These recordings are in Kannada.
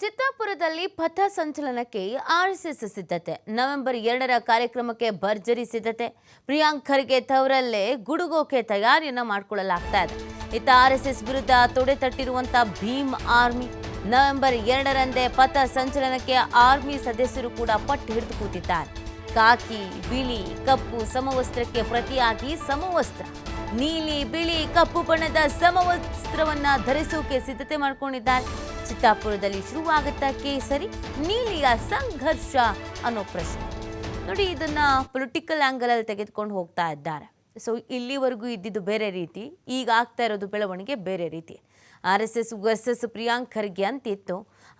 ಚಿತ್ತಾಪುರದಲ್ಲಿ ಪಥ ಸಂಚಲನಕ್ಕೆ ಆರ್ಎಸ್ಎಸ್ ಸಿದ್ಧತೆ. ನವೆಂಬರ್ ಎರಡರ ಕಾರ್ಯಕ್ರಮಕ್ಕೆ ಭರ್ಜರಿ ಸಿದ್ಧತೆ. ಪ್ರಿಯಾಂಕ್ ಖರ್ಗೆ ತವರಲ್ಲೇ ಗುಡುಗೋಕೆ ತಯಾರಿಯನ್ನ ಮಾಡಿಕೊಳ್ಳಲಾಗ್ತಾ ಇದೆ. ಇತ್ತ ಆರ್ಎಸ್ಎಸ್ ವಿರುದ್ಧ ತೊಡೆ ತಟ್ಟಿರುವಂತ ಭೀಮ್ ಆರ್ಮಿ. ನವೆಂಬರ್ ಎರಡರಂದೇ ಪಥ ಸಂಚಲನಕ್ಕೆ ಆರ್ಮಿ ಸದಸ್ಯರು ಕೂಡ ಪಟ್ಟು ಹಿಡಿದು ಕೂತಿದ್ದಾರೆ. ಕಾಕಿ ಬಿಳಿ ಕಪ್ಪು ಸಮವಸ್ತ್ರಕ್ಕೆ ಪ್ರತಿಯಾಗಿ ಸಮವಸ್ತ್ರ. ನೀಲಿ, ಬಿಳಿ ಕಪ್ಪು ಬಣ್ಣದ ಸಮವಸ್ತ್ರವನ್ನ ಧರಿಸೋಕೆ ಸಿದ್ಧತೆ ಮಾಡ್ಕೊಂಡಿದ್ದಾರೆ. ಚಿತ್ತಾಪುರದಲ್ಲಿ ಶುರುವಾಗುತ್ತಾ ಕೇಸರಿ, ನೀಲಿಯ ಸಂಘರ್ಷ ಅನ್ನೋ ಪ್ರಶ್ನೆ. ನೋಡಿ, ಇದನ್ನ ಪೊಲಿಟಿಕಲ್ ಆಂಗಲ್ ಅಲ್ಲಿ ತೆಗೆದುಕೊಂಡು ಹೋಗ್ತಾ ಇದ್ದಾರೆ. ಸೊ ಇಲ್ಲಿವರೆಗೂ ಇದ್ದಿದ್ದು ಬೇರೆ ರೀತಿ, ಈಗ ಆಗ್ತಾ ಇರೋದು ಬೆಳವಣಿಗೆ ಬೇರೆ ರೀತಿ. R S S versus Priyank Kharge ಅಂತಿತ್ತು.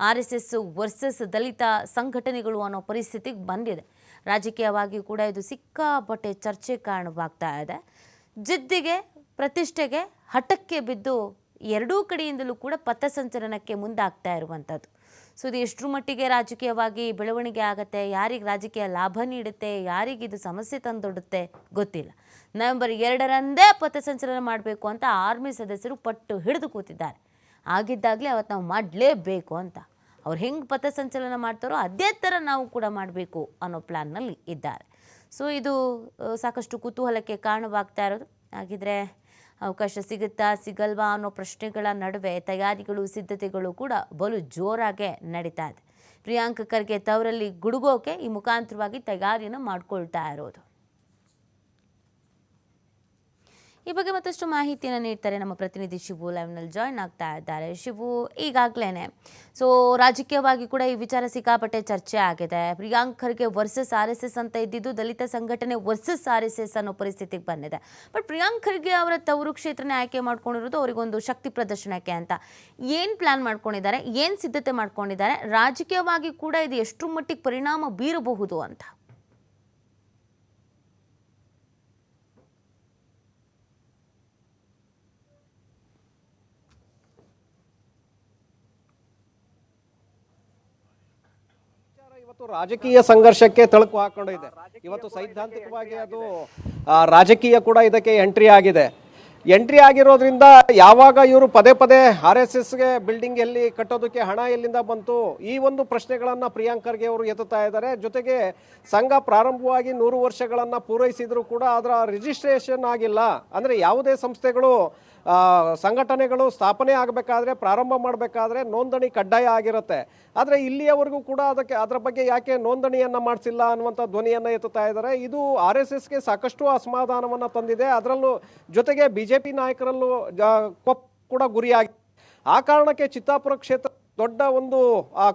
ಆರ್ ಎಸ್ ಎಸ್ ವರ್ಸಸ್ ದಲಿತ ಸಂಘಟನೆಗಳು ಅನ್ನೋ ಪರಿಸ್ಥಿತಿಗೆ ಬಂದಿದೆ. ರಾಜಕೀಯವಾಗಿ ಕೂಡ ಇದು ಸಿಕ್ಕಾಪಟ್ಟೆ ಚರ್ಚೆ ಕಾರಣವಾಗ್ತಾ ಇದೆ. ಜಿದ್ದಿಗೆ, ಪ್ರತಿಷ್ಠೆಗೆ ಹಠಕ್ಕೆ ಬಿದ್ದು ಎರಡೂ ಕಡೆಯಿಂದಲೂ ಕೂಡ ಪಥಸಂಚಲನಕ್ಕೆ ಮುಂದಾಗ್ತಾ ಇರುವಂಥದ್ದು. ಸೊ ಇದು ಎಷ್ಟರ ಮಟ್ಟಿಗೆ ರಾಜಕೀಯವಾಗಿ ಬೆಳವಣಿಗೆ ಆಗುತ್ತೆ, ಯಾರಿಗೆ ರಾಜಕೀಯ ಲಾಭ ನೀಡುತ್ತೆ, ಯಾರಿಗೆ ಇದು ಸಮಸ್ಯೆ ತಂದೊಡುತ್ತೆ ಗೊತ್ತಿಲ್ಲ. ನವೆಂಬರ್ ಎರಡರಂದೇ ಪಥಸಂಚಲನ ಮಾಡಬೇಕು ಅಂತ ಆರ್ಮಿ ಸದಸ್ಯರು ಪಟ್ಟು ಹಿಡಿದು ಕೂತಿದ್ದಾರೆ. ಆಗಿದ್ದಾಗಲೇ ಅವತ್ತು ನಾವು ಮಾಡಲೇಬೇಕು ಅಂತ. ಅವ್ರು ಹೆಂಗೆ ಪಥಸಂಚಲನ ಮಾಡ್ತಾರೋ ಅದೇ ಥರ ನಾವು ಕೂಡ ಮಾಡಬೇಕು ಅನ್ನೋ ಪ್ಲ್ಯಾನ್ನಲ್ಲಿ ಇದ್ದಾರೆ. ಸೊ ಇದು ಸಾಕಷ್ಟು ಕುತೂಹಲಕ್ಕೆ ಕಾರಣವಾಗ್ತಾ ಇರೋದು. ಹಾಗಿದ್ರೆ ಅವಕಾಶ ಸಿಗುತ್ತಾ ಸಿಗಲ್ವಾ ಅನ್ನೋ ಪ್ರಶ್ನೆಗಳ ನಡುವೆ ತಯಾರಿಗಳು, ಸಿದ್ಧತೆಗಳು ಕೂಡ ಬಲು ಜೋರಾಗೆ ನಡೀತಾ ಇದೆ. ಪ್ರಿಯಾಂಕ ಖರ್ಗೆ ತವರಲ್ಲಿ ಗುಡುಗೋಕೆ ಈ ಮುಖಾಂತರವಾಗಿ ತಯಾರಿಯನ್ನು ಮಾಡ್ಕೊಳ್ತಾ ಇರೋದು. ಈ ಬಗ್ಗೆ ಮತ್ತಷ್ಟು ಮಾಹಿತಿಯನ್ನು ನೀಡ್ತಾರೆ ನಮ್ಮ ಪ್ರತಿನಿಧಿ ಶಿವು ಲೈವ್ನಲ್ಲಿ ಜಾಯ್ನ್ ಆಗ್ತಾ ಇದ್ದಾರೆ. ಶಿವು ಈಗಾಗಲೇ ಸೊ ರಾಜಕೀಯವಾಗಿ ಕೂಡ ಈ ವಿಚಾರ ಸಿಕ್ಕಾಪಟ್ಟೆ ಚರ್ಚೆ ಆಗಿದೆ. Priyank Kharge versus R S S ಅಂತ ಇದ್ದಿದ್ದು ದಲಿತ ಸಂಘಟನೆ ವರ್ಸಸ್ ಆರ್ ಎಸ್ ಎಸ್ ಅನ್ನೋ ಪರಿಸ್ಥಿತಿಗೆ ಬಂದಿದೆ. ಬಟ್ ಪ್ರಿಯಾಂಕ್ ಖರ್ಗೆ ಅವರ ತವರು ಕ್ಷೇತ್ರನೇ ಆಯ್ಕೆ ಮಾಡ್ಕೊಂಡಿರೋದು ಅವರಿಗೊಂದು ಶಕ್ತಿ ಪ್ರದರ್ಶನಕ್ಕೆ ಅಂತ. ಏನು ಪ್ಲಾನ್ ಮಾಡ್ಕೊಂಡಿದ್ದಾರೆ? ಏನು ಸಿದ್ಧತೆ ಮಾಡ್ಕೊಂಡಿದ್ದಾರೆ? ರಾಜಕೀಯವಾಗಿ ಕೂಡ ಇದು ಎಷ್ಟು ಮಟ್ಟಿಗೆ ಪರಿಣಾಮ ಬೀರಬಹುದು ಅಂತ. ಇವತ್ತು ರಾಜಕೀಯ ಸಂಘರ್ಷಕ್ಕೆ ತಳುಕು ಹಾಕೊಂಡಿದೆ ಇವತ್ತು ಸೈದ್ಧಾಂತಿಕವಾಗಿ ಅದು ರಾಜಕೀಯ ಕೂಡ ಇದಕ್ಕೆ ಎಂಟ್ರಿ ಆಗಿದೆ. ಎಂಟ್ರಿ ಆಗಿರೋದ್ರಿಂದ ಯಾವಾಗ ಇವರು ಪದೇ ಪದೇ ಆರ್ ಎಸ್ ಎಸ್ಗೆ ಬಿಲ್ಡಿಂಗ್ ಎಲ್ಲಿ ಕಟ್ಟೋದಕ್ಕೆ ಹಣ ಎಲ್ಲಿಂದ ಬಂತು? ಈ ಒಂದು ಪ್ರಶ್ನೆಗಳನ್ನು ಪ್ರಿಯಾಂಕರ್ಗೆ ಅವರು ಎತ್ತುತ್ತಾ ಇದ್ದಾರೆ. ಜೊತೆಗೆ ಸಂಘ ಪ್ರಾರಂಭವಾಗಿ ನೂರು ವರ್ಷಗಳನ್ನು ಪೂರೈಸಿದರೂ ಕೂಡ ಅದರ ರಿಜಿಸ್ಟ್ರೇಷನ್ ಆಗಿಲ್ಲ. ಅಂದರೆ ಯಾವುದೇ ಸಂಸ್ಥೆಗಳು ಸಂಘಟನೆಗಳು ಸ್ಥಾಪನೆ ಆಗಬೇಕಾದ್ರೆ, ಪ್ರಾರಂಭ ಮಾಡಬೇಕಾದ್ರೆ ನೋಂದಣಿ ಕಡ್ಡಾಯ ಆಗಿರುತ್ತೆ. ಆದರೆ ಇಲ್ಲಿಯವರೆಗೂ ಕೂಡ ಅದಕ್ಕೆ, ಅದರ ಬಗ್ಗೆ ಯಾಕೆ ನೋಂದಣಿಯನ್ನು ಮಾಡಿಸಿಲ್ಲ ಅನ್ನುವಂಥ ಧ್ವನಿಯನ್ನು ಎತ್ತುತ್ತಾ ಇದ್ದಾರೆ. ಇದು ಆರ್ ಎಸ್ ಎಸ್ಗೆ ಸಾಕಷ್ಟು ಅಸಮಾಧಾನವನ್ನು ತಂದಿದೆ. ಅದರಲ್ಲೂ ಜೊತೆಗೆ ಬಿ ಜೆ ಪಿ ನಾಯಕರಲ್ಲೂ ಜ- ಕೊಪ್ ಕೂಡ ಗುರಿಯಾಗಿ. ಆ ಕಾರಣಕ್ಕೆ ಚಿತ್ತಾಪುರ ಕ್ಷೇತ್ರ ದೊಡ್ಡ ಒಂದು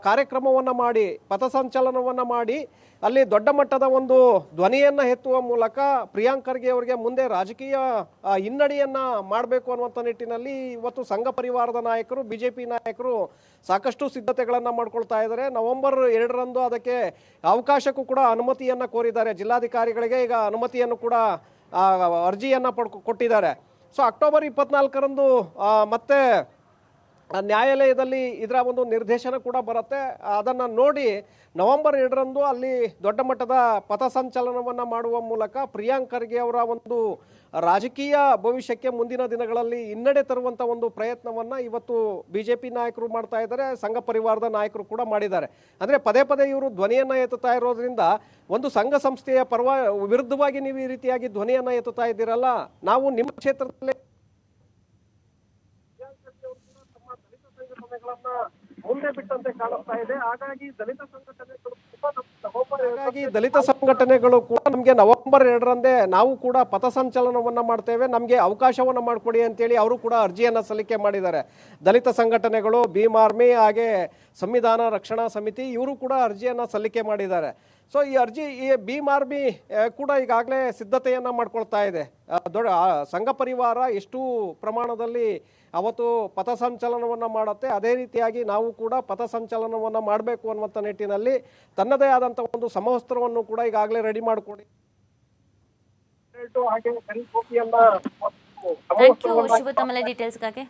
ಕಾರ್ಯಕ್ರಮವನ್ನ ಮಾಡಿ, ಪಥಸಂಚಲನವನ್ನು ಮಾಡಿ, ಅಲ್ಲಿ ದೊಡ್ಡ ಮಟ್ಟದ ಒಂದು ಧ್ವನಿಯನ್ನು ಎತ್ತುವ ಮೂಲಕ ಪ್ರಿಯಾಂಕ್ ಖರ್ಗೆ ಅವರಿಗೆ ಮುಂದೆ ರಾಜಕೀಯ ಹಿನ್ನಡೆಯನ್ನು ಮಾಡಬೇಕು ಅನ್ನುವಂಥ ನಿಟ್ಟಿನಲ್ಲಿ ಇವತ್ತು ಸಂಘ ಪರಿವಾರದ ನಾಯಕರು, ಬಿಜೆಪಿ ನಾಯಕರು ಸಾಕಷ್ಟು ಸಿದ್ಧತೆಗಳನ್ನು ಮಾಡ್ಕೊಳ್ತಾ ಇದ್ದಾರೆ. ನವೆಂಬರ್ ಎರಡರಂದು ಅದಕ್ಕೆ ಅವಕಾಶಕ್ಕೂ ಕೂಡ ಅನುಮತಿಯನ್ನು ಕೋರಿದ್ದಾರೆ. ಜಿಲ್ಲಾಧಿಕಾರಿಗಳಿಗೆ ಈಗ ಅನುಮತಿಯನ್ನು ಕೂಡ ಅರ್ಜಿಯನ್ನ ಪಡ್ಕೊ, ಕೊಟ್ಟಿದ್ದಾರೆ. ಸೊ ಅಕ್ಟೋಬರ್ ಇಪ್ಪತ್ನಾಲ್ಕರಂದು ಮತ್ತೆ ನ್ಯಾಯಾಲಯದಲ್ಲಿ ಇದರ ಒಂದು ನಿರ್ದೇಶನ ಕೂಡ ಬರುತ್ತೆ. ಅದನ್ನು ನೋಡಿ ನವೆಂಬರ್ ಎರಡರಂದು ಅಲ್ಲಿ ದೊಡ್ಡ ಮಟ್ಟದ ಪಥಸಂಚಲನವನ್ನು ಮಾಡುವ ಮೂಲಕ ಪ್ರಿಯಾಂಕ್ ಖರ್ಗೆ ಅವರ ಒಂದು ರಾಜಕೀಯ ಭವಿಷ್ಯಕ್ಕೆ ಮುಂದಿನ ದಿನಗಳಲ್ಲಿ ಹಿನ್ನಡೆ ತರುವಂಥ ಒಂದು ಪ್ರಯತ್ನವನ್ನು ಇವತ್ತು ಬಿ ಜೆ ಪಿ ನಾಯಕರು ಮಾಡ್ತಾ ಇದ್ದಾರೆ, ಸಂಘ ಪರಿವಾರದ ನಾಯಕರು ಕೂಡ ಮಾಡಿದ್ದಾರೆ. ಅಂದರೆ ಪದೇ ಪದೇ ಇವರು ಧ್ವನಿಯನ್ನು ಎತ್ತುತ್ತಾ ಇರೋದ್ರಿಂದ ಒಂದು ಸಂಘ ಸಂಸ್ಥೆಯ ಪರವ, ವಿರುದ್ಧವಾಗಿ ನೀವು ಈ ರೀತಿಯಾಗಿ ಧ್ವನಿಯನ್ನು ಎತ್ತುತ್ತಾ ಇದ್ದೀರಲ್ಲ, ನಾವು ನಿಮ್ಮ ಕ್ಷೇತ್ರದಲ್ಲೇ ಬಿಟ್ಟಂತೆ ಇದೆ. ಹಾಗಾಗಿ ದಲಿತ ಸಂಘಟನೆಗಳು ಕೂಡ ನಮಗೆ ನವೆಂಬರ್ ಎರಡರಂದೇ ನಾವು ಕೂಡ ಪಥಸಂಚಲನವನ್ನ ಮಾಡ್ತೇವೆ. ನಮಗೆ ಅವಕಾಶವನ್ನ ಮಾಡಿಕೊಡಿ ಅಂತೇಳಿ ಅವರು ಕೂಡ ಅರ್ಜಿಯನ್ನ ಸಲ್ಲಿಕೆ ಮಾಡಿದ್ದಾರೆ. ದಲಿತ ಸಂಘಟನೆಗಳು, ಭೀಮ್ ಆರ್ಮಿ ಹಾಗೆ ಸಂವಿಧಾನ ರಕ್ಷಣಾ ಸಮಿತಿ ಇವರು ಕೂಡ ಅರ್ಜಿಯನ್ನ ಸಲ್ಲಿಕೆ ಮಾಡಿದ್ದಾರೆ. ಸೊ ಈ ಅರ್ಜಿ ಈ ಭೀಮ್ ಆರ್ಮಿ ಕೂಡ ಈಗಾಗಲೇ ಸಿದ್ಧತೆಯನ್ನ ಮಾಡ್ಕೊಳ್ತಾ ಇದೆ. ದೊಡ್ಡ ಆ, ಸಂಘ ಪರಿವಾರ ಎಷ್ಟು ಪ್ರಮಾಣದಲ್ಲಿ ಅವತ್ತು ಪಥಸಂಚಲನವನ್ನು ಮಾಡುತ್ತೆ. ಅದೇ ರೀತಿಯಾಗಿ ನಾವು ಕೂಡ ಪಥಸಂಚಲನವನ್ನು ಮಾಡಬೇಕು ಅನ್ನುವಂಥ ನಿಟ್ಟಿನಲ್ಲಿ ತನ್ನದೇ ಆದಂಥ ಒಂದು ಸಮವಸ್ತ್ರವನ್ನು ಕೂಡ ಈಗಾಗಲೇ ರೆಡಿ ಮಾಡಿಕೊಡಿ ಥ್ಯಾಂಕ್ ಯು ಶಿವು ಡೀಟೇಲ್ಸ್ಗಾಗಿ